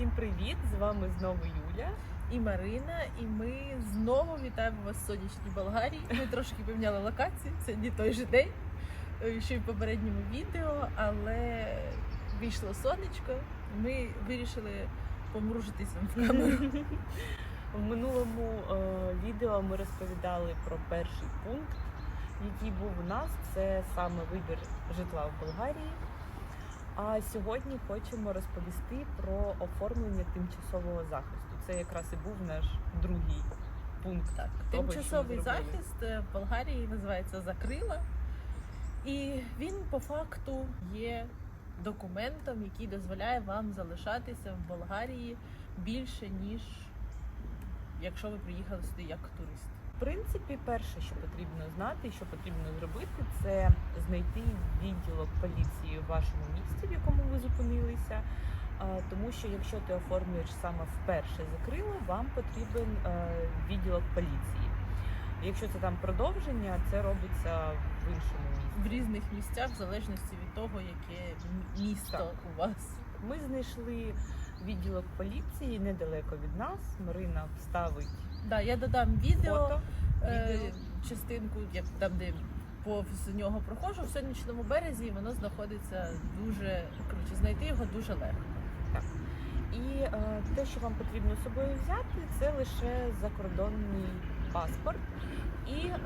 Всім привіт! З вами знову Юля. і Марина, і ми знову вітаємо вас в сонячній Болгарії. Ми трошки поміняли локацію, це не той же день, е, що й в попередньому відео, але вийшло сонечко. Ми вирішили помружитися в камеру. В минулому е, відео ми розповідали про перший пункт, який був у нас. Це саме вибір житла в Болгарії. А сьогодні хочемо розповісти про оформлення тимчасового захисту. Це якраз і був наш другий пункт. Так, того, тимчасовий захист е, в Болгарії називається Закрила, і він по факту є документом, який дозволяє вам залишатися в Болгарії більше ніж якщо ви приїхали сюди як турист. Принципі, перше, що потрібно знати що потрібно зробити, це знайти відділок поліції в вашому місті, в якому ви зупинилися. Тому що якщо ти оформлюєш саме вперше закрило, вам потрібен е, відділок поліції. Якщо це там продовження, це робиться в іншому в різних місцях, в залежності від того, яке місто Так. у вас. Ми знайшли відділок поліції недалеко від нас. Марина вставить Да, я додам відео, фото. е, відео. частинку, як там, де повз нього проходжу, в сонячному березі, і воно знаходиться дуже коротше, знайти його дуже легко. І е, те, що вам потрібно з собою взяти, це лише закордонний паспорт. І, е,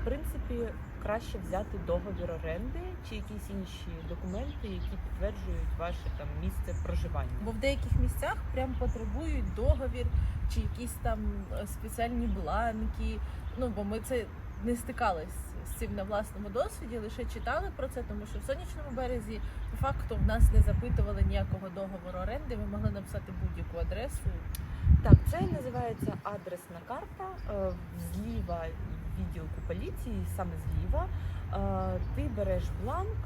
в принципі, краще взяти договір оренди чи якісь інші документи, які підтверджують ваше там місце проживання. Бо в деяких місцях прям потребують договір чи якісь там е, спеціальні бланки. Ну бо ми це не стикались цим на власному досвіді, лише читали про це, тому що в сонячному березі по факту в нас не запитували ніякого договору оренди. Ми могли написати будь-яку адресу. Так, це називається адресна карта. Е, Зліва відділку поліції, саме зліва, е, ти береш бланк,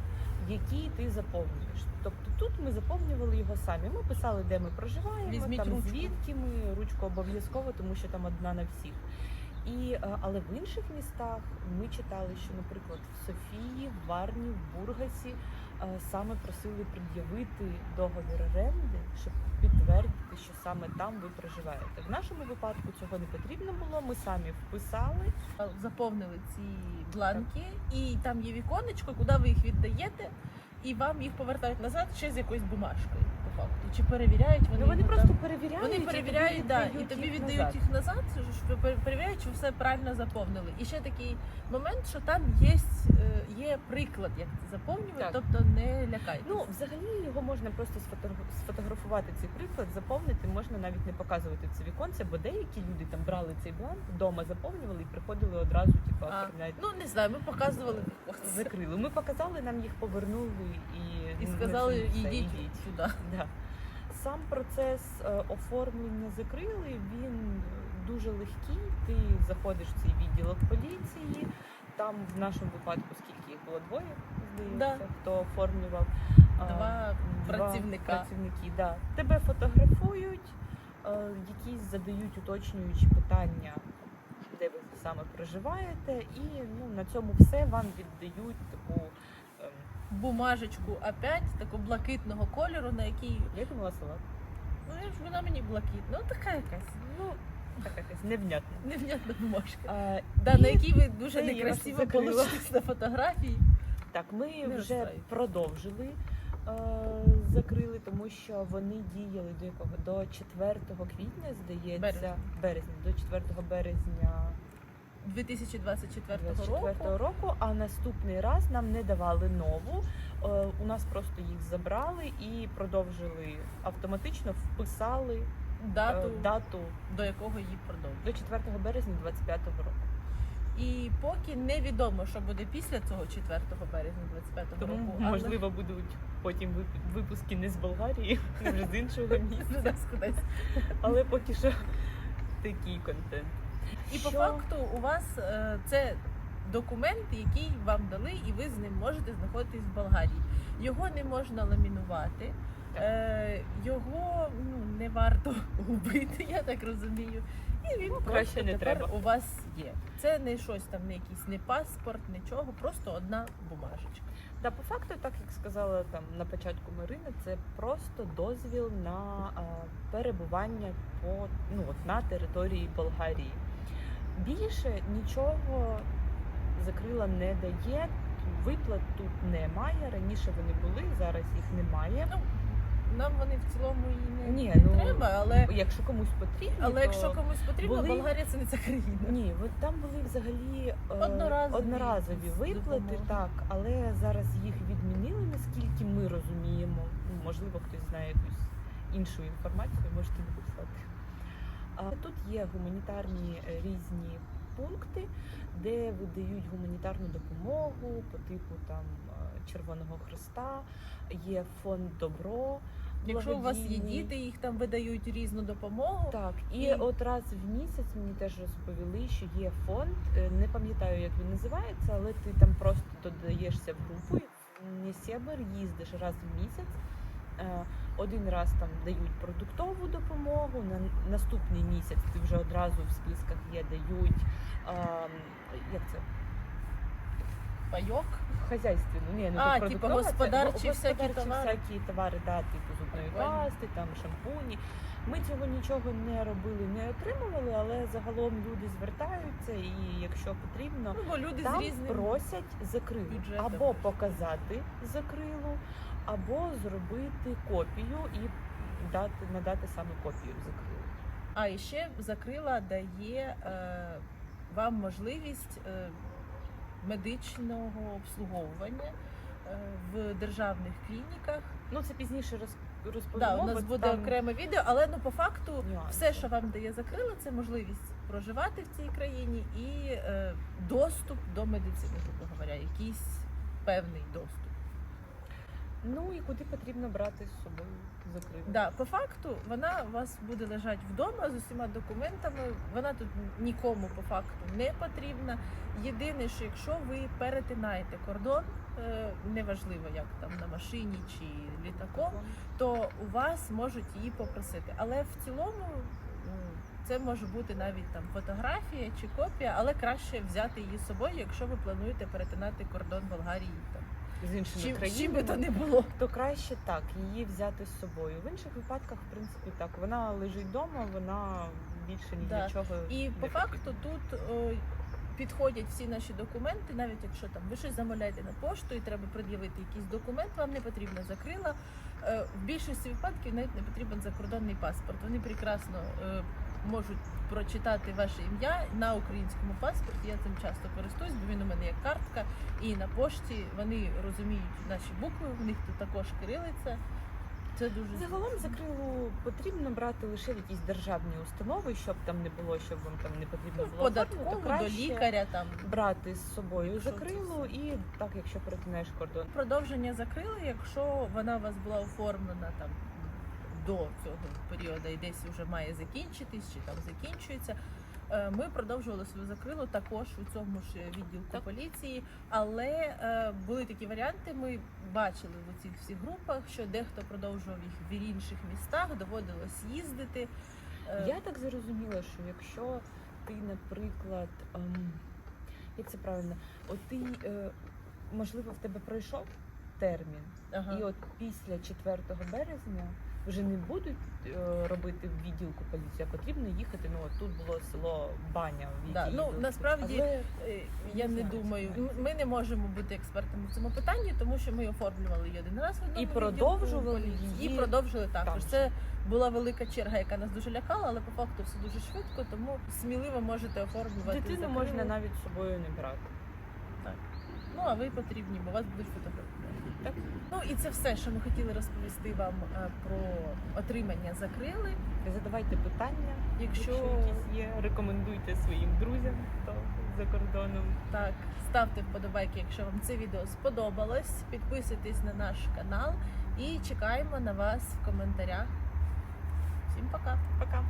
який ти заповнюєш. Тобто тут ми заповнювали його самі. Ми писали, де ми проживаємо, Візьміть там ручку. звідки ми ручку обов'язково, тому що там одна на всіх. І, е, але в інших містах ми читали, що, наприклад, в Софії, в Варні, в Бургасі е, саме просили пред'явити договір оренди, щоб підтвердити, що саме там ви проживаєте. В нашому випадку цього не потрібно було. Ми самі вписали. Е, Заповнили ці бланки, і там є віконечко, куди ви їх віддаєте, і вам їх повертають назад ще з якоюсь бумажкою. По факту. Чи перевіряють вони? Ну вони просто там? перевіряють. Вони перевіряють, да, і тобі їх віддають назад. їх назад, що перевіряють, що все правильно заповнили. І ще такий момент, що там є, є приклад, як це заповнювати, Так. тобто не лякайте. Ну, взагалі його можна просто сфотограф- сфотографувати цей приклад, заповнити, можна навіть не показувати це віконце, бо деякі люди там брали цей бланк, вдома заповнювали і приходили одразу, типу, А, оформляють. ну не знаю, ми показували Закрили. Ми показали, нам їх повернули і, сказали, ідіть сюди. Да. Сам процес е, оформлення закрили, він е, дуже легкий. Ти заходиш в цей відділок поліції. Там в нашому випадку скільки їх було двоє, здається, Да. хто оформлював. А, Два працівника. працівники да. Тебе фотографують, е, якісь задають уточнюючі питання, де ви саме проживаєте, і ну, на цьому все вам віддають таку. Бумажечку опять такого блакитного кольору, на якій Я думала салат. ну я ж вона мені блакитна, ну така якась. Ну, така якась невнятна. Невнятна бумажка. А, Да, і на якій ви дуже це некрасиво вас на фотографії. Так, ми Не вже розстраюйтесь. продовжили, закрили, тому що вони діяли до якого? До 4 квітня, здається, Березня. березня, до 4 березня 2024 року. року. А наступний раз нам не давали нову. Е, у нас просто їх забрали і продовжили автоматично вписали е, Дату, дату до якого її продовжують. до 4 березня 25 року. І поки невідомо, що буде після цього 4 березня 25 Тому року. але- можливо будуть потім вип- випуски не з Болгарії, вже з іншого. Ну, десь кудись. Але поки що такий контент. І по Що? факту у вас е, це документ, який вам дали, і ви з ним можете знаходитись в Болгарії. Його не можна ламінувати. Е, його ну, не варто губити, я так розумію. І він просто краще не тепер треба. у вас є. Це не щось там, не якийсь не паспорт, нічого, просто одна бумажечка. Да, по факту, так як сказала там на початку Марина, це просто дозвіл на а, перебування по ну от на території Болгарії. Більше нічого закрила не дає. Виплат тут немає. Раніше вони були, зараз їх немає. Нам вони в цілому і не, Ні, не ну, треба, але, Якщо комусь потрібно, але то... якщо комусь потрібно, були- Болгарія це не ця країна. Ні, от там були взагалі е, Одноразові одноразові виплати, допомоги. так, але зараз їх відмінили, наскільки ми розуміємо. Ну, Можливо, хтось знає якусь іншу інформацію, можете написати. А тут є гуманітарні е, різні пункти, де видають гуманітарну допомогу по типу там е, Червоного Христа, є фонд Добро. Якщо у вас є діти, їх там видають різну допомогу. Так, і, І- от раз в місяць мені теж розповіли, що є фонд. е, Не пам'ятаю, як він називається, але ти там просто додаєшся в групу, і не сєбер, їздиш раз в місяць. Е, Один раз там дають продуктову допомогу. На наступний місяць ти вже одразу в списках є, дають ем, як це Пайок. хазяйственну, ні, не А, типу, господарчі всякі товари. всякі товари, да, типу зубної пасти, там шампуні. Ми цього нічого не робили, не отримували, але загалом люди звертаються, і якщо потрібно, Ну, бо люди там з різним просять закрилу бюджетом. або показати закрилу, або зробити копію і дати надати саме копію закрилу. А і ще закрила дає е, вам можливість е, медичного обслуговування е, в державних клініках. Ну це пізніше роз, Да, у нас бо буде там окреме відео, але ну по факту нюанси. все, що вам дає закрила, це можливість проживати в цій країні і е, доступ до медицини, грубо говоря, якийсь певний доступ. Ну і куди потрібно брати з собою закрилу. Да, по факту вона у вас буде лежати вдома з усіма документами. Вона тут нікому по факту не потрібна. Єдине, що якщо ви перетинаєте кордон, е, неважливо як там на машині чи літаком, то у вас можуть її попросити. Але в цілому це може бути навіть там фотографія чи копія, але краще взяти її з собою, якщо ви плануєте перетинати кордон Болгарії. З іншими Чим, країнами. чим би то не було. то краще так її взяти з собою. В інших випадках, в принципі, так вона лежить вдома, вона більше ні Да. для чого І не по факту тут о, підходять всі наші документи, навіть якщо там ви щось замовляєте на пошту і треба пред'явити якийсь документ, вам не потрібно закрила. Е, В більшості випадків навіть не потрібен закордонний паспорт. Вони прекрасно е, можуть прочитати ваше ім'я на українському паспорті. Я цим часто користуюсь, бо він у мене як картка. І на пошті вони розуміють наші букви, в них тут також кирилиця. Це дуже Загалом закрилу потрібно брати лише якісь державні установи, щоб там не було, щоб вам там не потрібно Ну, було то до лікаря там. брати з собою закрилу і так, якщо перетинаєш кордон. Продовження закрили, якщо вона у вас була оформлена там до цього періоду і десь вже має закінчитись чи там закінчується. е, Ми продовжували свою закрилу також у цьому ж відділку Так. поліції, але е, були такі варіанти. Ми бачили в цих всіх групах, що дехто продовжував їх в інших містах, доводилось їздити. Е, Я так зрозуміла, що якщо ти, наприклад, ем, як це правильно, от ти е, можливо в тебе пройшов термін. ага. І от після 4 березня вже не будуть е, робити в відділку поліції, а потрібно їхати. Ну от тут було село Баня. В Да, ну, насправді, Але Е, Я Не не знаю, думаю, чи ми не можемо бути експертами в цьому питанні, тому що ми оформлювали її один раз в одному І відділку продовжували поліції, її і продовжили також. там. Це була велика черга, яка нас дуже лякала, але по факту все дуже швидко, тому сміливо можете оформлювати. дитину закрилу. можна навіть з собою не брати. Ну а ви потрібні, бо вас будуть фотографувати. Так. Ну і це все, що ми хотіли розповісти вам е, про отримання закрили. Задавайте питання, Якщо якщо якісь є, рекомендуйте своїм друзям, хто за кордоном. так, ставте вподобайки, якщо вам це відео сподобалось. Підписуйтесь на наш канал і чекаємо на вас в коментарях. Всім пока! Пока.